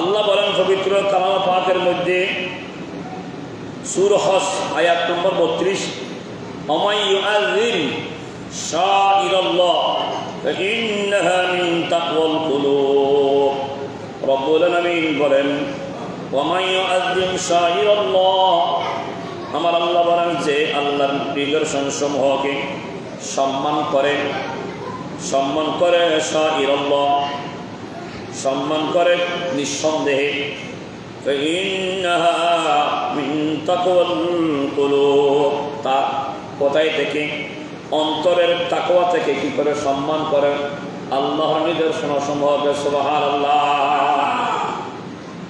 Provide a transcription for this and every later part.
আল্লাহ বলেন পবিত্র কালাম পাকের মধ্যে সুরহস আয়াত নম্বর বত্রিশ আমার আল্লাহ বলেন যে, আল্লাহর নিদর্শন সমূহকে সম্মান করে সম্মান করে শাহ সম্মান করেন নিঃসন্দেহে। তা কোথায় থেকে? অন্তরের তাকোয়া থেকে কি করে সম্মান করেন আল্লাহর নিদর্শন সমূহ বেসবাহার আল্লাহ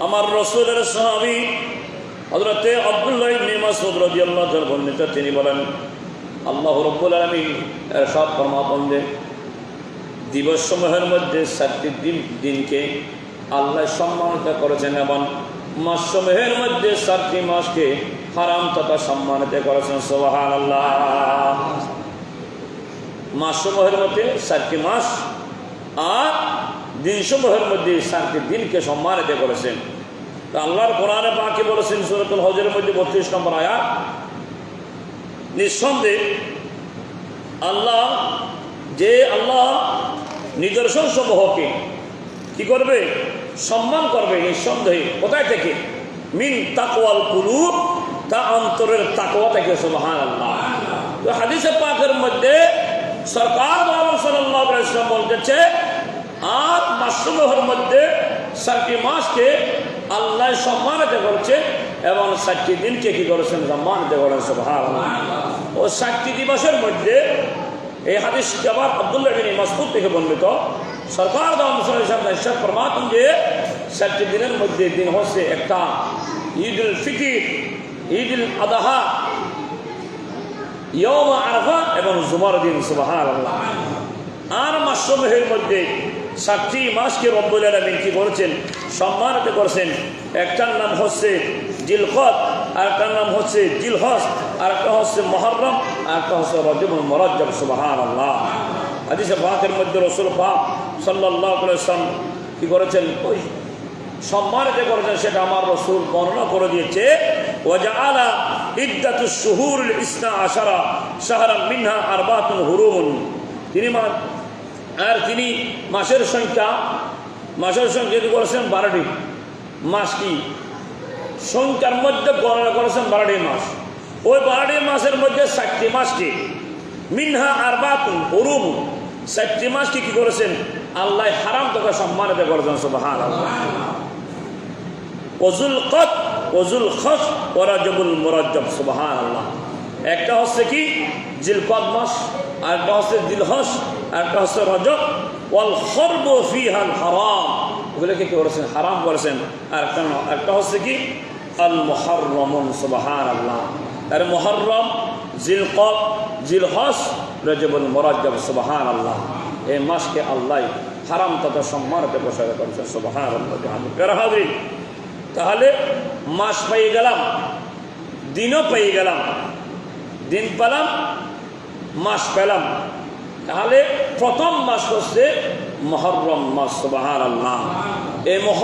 আমার রসুলের সাহাবি হজরতে আব্দুল্লাহ নিমাসুদ রবি আল্লাহ বর্ণিত, তিনি বলেন, আল্লাহ রব্বুল আলমী এর সব কর্মাপন্দে দিবস সমূহের মধ্যে সাতটি দিন, দিনকে আল্লাহ সম্মানিত করেছেন এবং মাস সমূহের মধ্যে সাতটি মাসকে হারাম তথা সম্মানিত করেছেন সোহান আল্লাহ মাস সমূহের মধ্যে সাতটি মাস আর দিন সমূহের মধ্যে সাতটি দিনকে সম্মানিত করেছেন। আল্লাহর কোরআনে পাকে বলেছেন, সুরতুল হজরের মধ্যে বত্রিশ নম্বর আয়াত, নিঃসন্দেহে আল্লাহ যে আল্লাহ নিদর্শন সমূহকে কি করবে? সম্মান করবে নিঃসন্দেহে। কোথায় থেকে? মিন তাকওয়াল কুলু তা অন্তরের তাকওয়া থেকে সুবহান তো হাদিসে পাকের মধ্যে সরকার বাবা সাল্লাহ ইসলাম বলতেছে আর মাসসমূহের মধ্যে সাতটি মাসকে আল্লাহ সম্মানিত করছে এবং ষাটটি দিনকে কি করেছেন? সম্মানিত করেন সুবহান ও ষাটটি দিবসের মধ্যে এই হাদিস জবাব আব্দুল্লাহ বিন মাসুদ থেকে বর্ণিত। সরকার দাম যে ষাটটি দিনের মধ্যে দিন হচ্ছে একটা ঈদ উল ফিতির ঈদ উল আদাহা ইয়ম আরফা এবং জুমার দিন সুবাহান আল্লাহ আর মাসসমূহের মধ্যে সাতটি মাসকে রব্বুল আলমিন কি করেছেন? সম্মানিত করছেন। একটার নাম হচ্ছে জিলকত আর একটার নাম হচ্ছে জিলহস আর একটা হচ্ছে মহরম আর একটা হচ্ছে রজব মরজব সুবাহান আল্লাহ হাদিসে পাকের মধ্যে রসুল পাক সাল্লাহ ইসলাম কি করেছেন? ওই সম্মানিত করেছেন, সেটা আমার রসুল বর্ণনা করে দিয়েছে, ওয়াজআলা ইদ্দাতু শুহুরুল ইসনা আশারা শাহরাম মিনহা আরবাতুন হুরুমুন। তিনি আর তিনি মাসের সংখ্যা মাসের সংখ্যা যদি করেছেন? বারোটি। মাস কি? সংখ্যার মধ্যে গণনা করেছেন বারোটি মাস। ওই বারোটি মাসের মধ্যে ষাটটি মাসকে মিনহা আরবাতুন হুরুম ষাটটি মাসকে কি করেছেন? আল্লাহ হারাম তোকে সম্মানিত করেছেন সুবহান ওজুল কত ওজুল খস ওরাজবুল মোরাজব সুবাহান আল্লাহ একটা হচ্ছে কি? জিলকদ মাস, আর একটা হচ্ছে দিলহস, আর একটা হচ্ছে রজব। ওয়াল খরব ফিহাল হারাম। ওগুলোকে কি করেছেন? হারাম করেছেন। আর একটা হচ্ছে কি? আল মহরমন সুবাহান আল্লাহ আর মহরম জিলকদ জিলহস রজবুল মোরাজব সুবাহান আল্লাহ এই মাসকে আল্লাহ হারাম তথা সম্মানিত পোশাক করেছেন সুবাহান আল্লাহ তাহলে মাস পেয়ে গেলাম, দিনও পেয়ে গেলাম, দিন পেলাম, মাস পেলাম। তাহলে প্রথম মাস হচ্ছে মহরম মাস সুবাহান আল্লাহ এই মহ